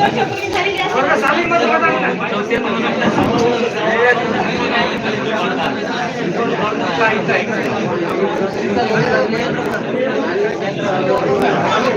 वर्षापूर्वी ज्यावेळेस प्रतिष्ठा झाली होती, त्यावेळेस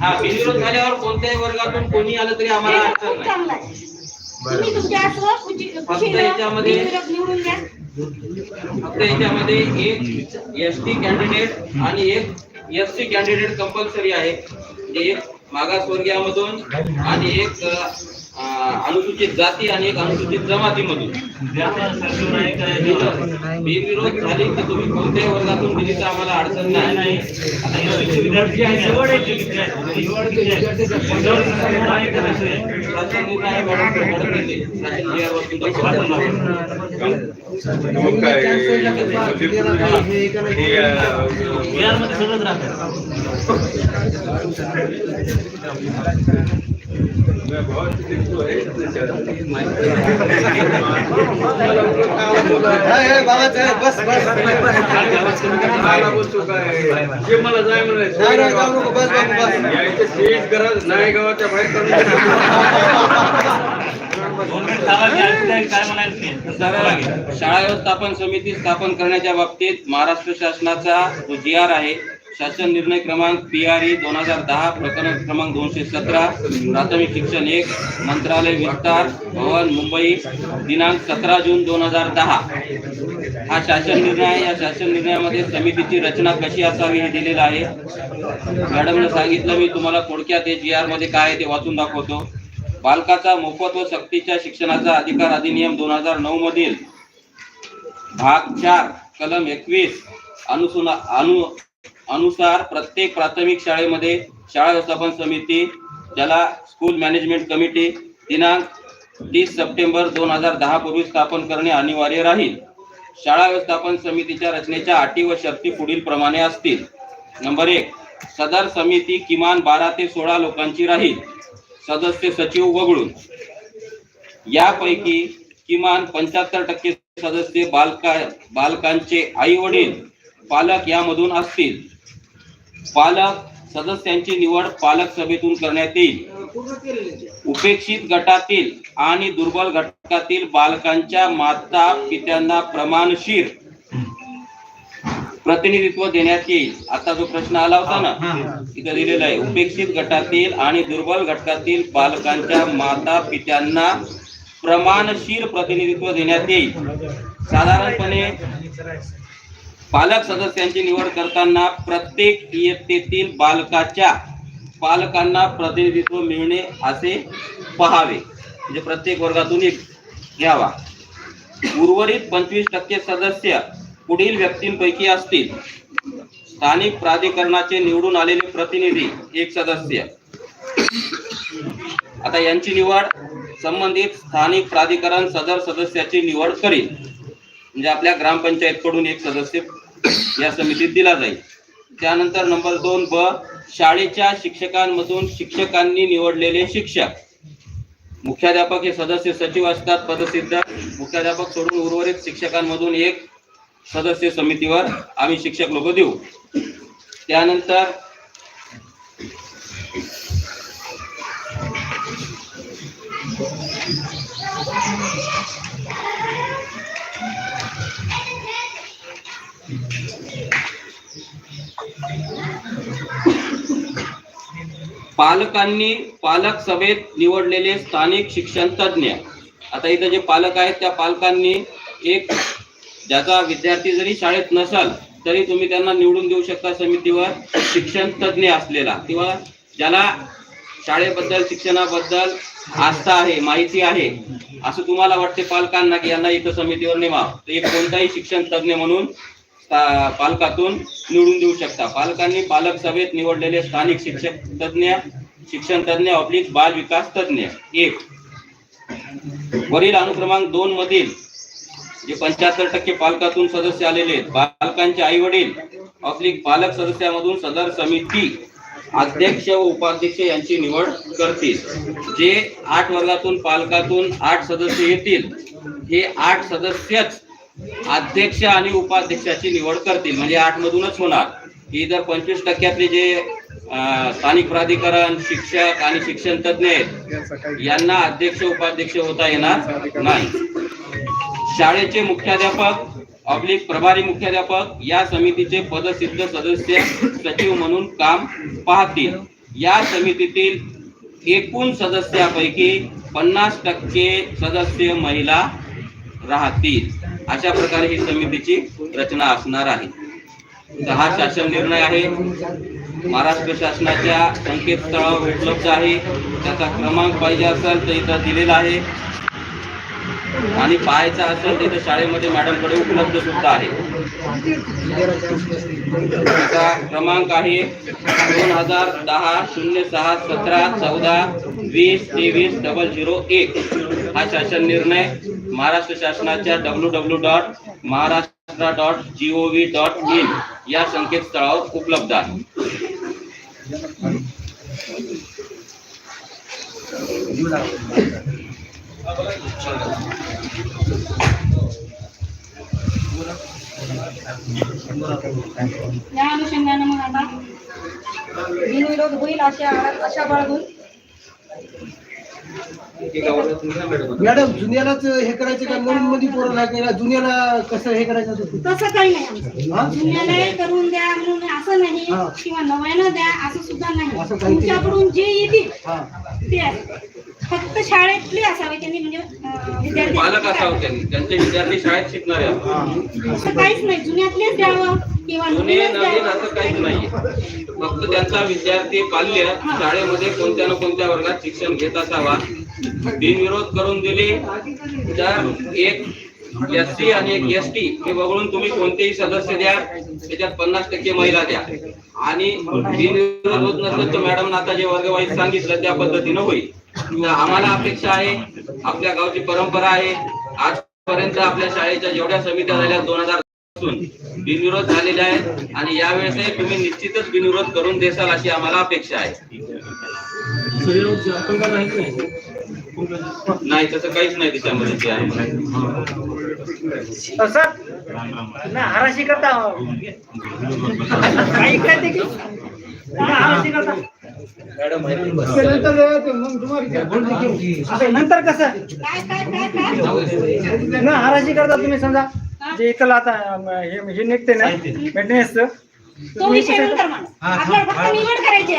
हा बिनविरोध झाल्यावर कोणत्याही वर्गातून कोणी आलं तरी आम्हाला अडचण नाही. फक्त याच्यामध्ये- फक्त याच्यामध्ये एक एस टी कॅन्डिडेट आणि एक एस सी कॅन्डिडेट कंपल्सरी आहे म्हणजे एक मागासवर्गीयामधून आणि एक अनुसूचित जाती आणि एक अनुसूचित जमातीमधून बिनविरोध झाली की तुम्ही कोणत्याही वर्गातून दिली तर आम्हाला अडचण नाही निर्णय आहे, मला जाय म्हणायचं बस बस यायचं गरज नाही गावाच्या बाहेर शाळा व्यवस्थापन समिती स्थापन करण्याच्या बाबतीत महाराष्ट्र शासनाचा जो जी आर आहे शासन निर्णय क्रमांक पी आर ई दोन हजार दहा प्रकरण क्रमांक दोनशे सतरा प्राथमिक शिक्षण एक मंत्रालय विस्तार भवन मुंबई दिनांक सतरा जून दोन हजार दहा. हा शासन निर्णय आहे. या शासन निर्णयामध्ये समितीची रचना कशी असावी हे दिलेलं आहे. मॅडमने सांगितलं मी तुम्हाला थोडक्यात हे जी आरमध्ये काय आहे ते वाचून दाखवतो. बालकाचा मोफत व सक्तीच्या शिक्षणाचा अधिकार अधिनियम दोन हजार नऊ मधील भाग चार कलम एकवीस अनुसुना अनु अनुसार प्रत्येक प्राथमिक शाळेमध्ये शाळा व्यवस्थापन समिती ज्याला स्कूल मॅनेजमेंट कमिटी दिनांक तीस सप्टेंबर दोन हजार दहा पूर्वी स्थापन करणे अनिवार्य राहील. शाळा व्यवस्थापन समितीच्या रचनेच्या अटी व शर्ती पुढील प्रमाणे असतील. नंबर एक सदर समिती किमान बारा ते सोळा लोकांची राहील. सदस्य सचिव वगळून. यापैकी किमान पंच्याहत्तर टक्के सदस्य बालका बालकांचे आई वडील पालक यामधून असतील. पालक सदस्यांची निवड पालक सभेतून करण्यात येईल. उपेक्षित गटातील आणि दुर्बल घटकातील बालकांच्या माता पित्यांना प्रमाणशीर प्रतिनिधित्व देण्यात येईल. आता जो प्रश्न आला होता ना इथं दिलेला आहे. उपेक्षित गटातील आणि दुर्बल घटकातील बालकांच्या माता पित्यांना प्रमाणशीर प्रतिनिधित्व देण्यात येईल. साधारणपणे पालक सदस्यांची निवड करताना प्रत्येक इयत्तेतील बालकाच्या पालकांना प्रतिनिधित्व मिळणे असे पहावे. म्हणजे प्रत्येक वर्गातून एक घ्यावा. उर्वरित पंचवीस टक्के सदस्य पुढील व्यक्तींपैकी असतील. स्थानिक प्राधिकरणाचे निवडून आलेले प्रतिनिधी एक सदस्य. आता यांची निवड संबंधित स्थानिक प्राधिकरण सदर सदस्याची निवड करील. म्हणजे आपल्या ग्रामपंचायत कडून एक सदस्य या समितीत दिला जाईल. त्यानंतर नंबर दोन ब शाळेच्या शिक्षकांमधून शिक्षकांनी निवडलेले शिक्षक. मुख्याध्यापक हे सदस्य सचिव असतात पदसिद्ध. मुख्याध्यापक सोडून उर्वरित शिक्षकांमधून एक सदस्य समितीवर आम्ही शिक्षक लोक देऊ. त्यानंतर पालकांनी पालक सभेत निवडलेले स्थानिक शिक्षण तज्ञ आता इथं जे पालक आहेत त्या पालकांनी एक ज्याचा विद्यार्थी जरी शाळेत नसाल तरी तुम्ही त्यांना निवडून देऊ शकता समितीवर. शिक्षण तज्ञ असलेला किंवा ज्याला शाळेबद्दल शिक्षणाबद्दल आस्था आहे माहिती आहे असं तुम्हाला वाटते पालकांना की यांना इथं समितीवर नेमा तर एक कोणताही शिक्षण तज्ज्ञ म्हणून पालकातून निवडून देऊ शकता. पालकांनी पालक सभेत निवडलेले स्थानिक शिक्षक तज्ज्ञ शिक्षण तज्ज्ञ ऑब्लिक बाल विकास तज्ज्ञ एक. वरील अनुक्रमांक दोन मधील जे पंच्याहत्तर टक्के पालकातून सदस्य आलेले आहेत. पालकांचे आई वडील ऑब्लिक पालक सदस्यामधून सदर समिती अध्यक्ष व उपाध्यक्ष यांची निवड करतील. जे आठ वर्गातून पालकातून आठ सदस्य येतील हे आठ सदस्यच अध्यक्ष आणि उपाध्यक्षाची निवड करतील. म्हणजे आठ मधूनच होणार. ही जर पंचवीस टक्क्यातले जे स्थानिक प्राधिकरण शिक्षक आणि शिक्षण तज्ज्ञ आहेत यांना अध्यक्ष उपाध्यक्ष होता येणार नाही. शाळेचे मुख्याध्यापक ऑब्लिक प्रभारी मुख्याध्यापक या समितीचे पदसिद्ध सदस्य सचिव म्हणून काम पाहतील. या समितीतील एकूण सदस्यापैकी पन्नास टक्के सदस्य महिला राहतील. अशा प्रकारे ही समितीची रचना असणार आहे. तर हा शासन निर्णय आहे. महाराष्ट्र शासनाच्या संकेतस्थळावर उपलब्ध आहे. त्याचा क्रमांक पाहिजे असेल तर इथं दिलेला आहे. आणि पाहायचं असेल तिथं शाळेमध्ये मॅडमकडे उपलब्ध सुद्धा आहे. क्रमांक आहे दोन हजार दहा शून्य सहा सतरा चौदा वीस तेवीस डबल झिरो एक. हा शासन निर्णय महाराष्ट्र शासनाच्या W W dot Maharashtra dot G O V dot in या संकेतस्थळावर उपलब्ध आहे या अनुषंगानं मग आता बिनविरोध होईल अशा अशा बाळगून मॅडम जुन्यालाच हे करायचं का नवीन मध्ये पोरं लागेल जुन्याला कसं हे करायचं? तसं काही नाही आमचं हा? जुन्याला करून द्या म्हणून असं नाही हा. किंवा नव्यानं द्या असं सुद्धा असं नाही तुमच्याकडून जे येतील हा. ते आहे. फक्त शाळेतले असावे त्यांनी म्हणजे अं, विद्यार्थी पालक असावं त्यांनी. त्यांचे विद्यार्थी शाळेत शिकणारे आहेत. असं काहीच नाही. जुन्यातलेच द्यावं किंवा जुने नवीनच नवीन द्यावं. असं काहीच नाही फक्त त्यांचा विद्यार्थी पाल्य शाळेमध्ये कोणत्या ना कोणत्या वर्गात शिक्षण घेत असावा. बिनविरोध करून दिली. तर एक एस सी आणि एक एस टी हे वगळून तुम्ही कोणतेही सदस्य द्या. त्याच्यात पन्नास टक्के महिला द्या. आणि बिनविरोध होत नसेल तर मॅडम आता जे वर्गवाईज सांगितलं त्या पद्धतीनं होईल. आम्हाला अपेक्षा आहे आपल्या गावची परंपरा आहे. आजपर्यंत आपल्या शाळेच्या जेवढ्या समित्या झाल्या दोन हजारपासून बिनविरोध झालेले आहेत आणि यावेळेसही तुम्ही निश्चितच बिनविरोध करून देसाल अशी आम्हाला अपेक्षा आहे. नाही तसं काहीच नाही त्याच्यामध्ये ते आहे. सर ना हराशी करता. नंतर ते मग तुम्हाला आता नंतर कसं? काय काय काय काय? ना हराशी करता तुम्ही समजा. जे इथलं आता हे हे निघते ना करायची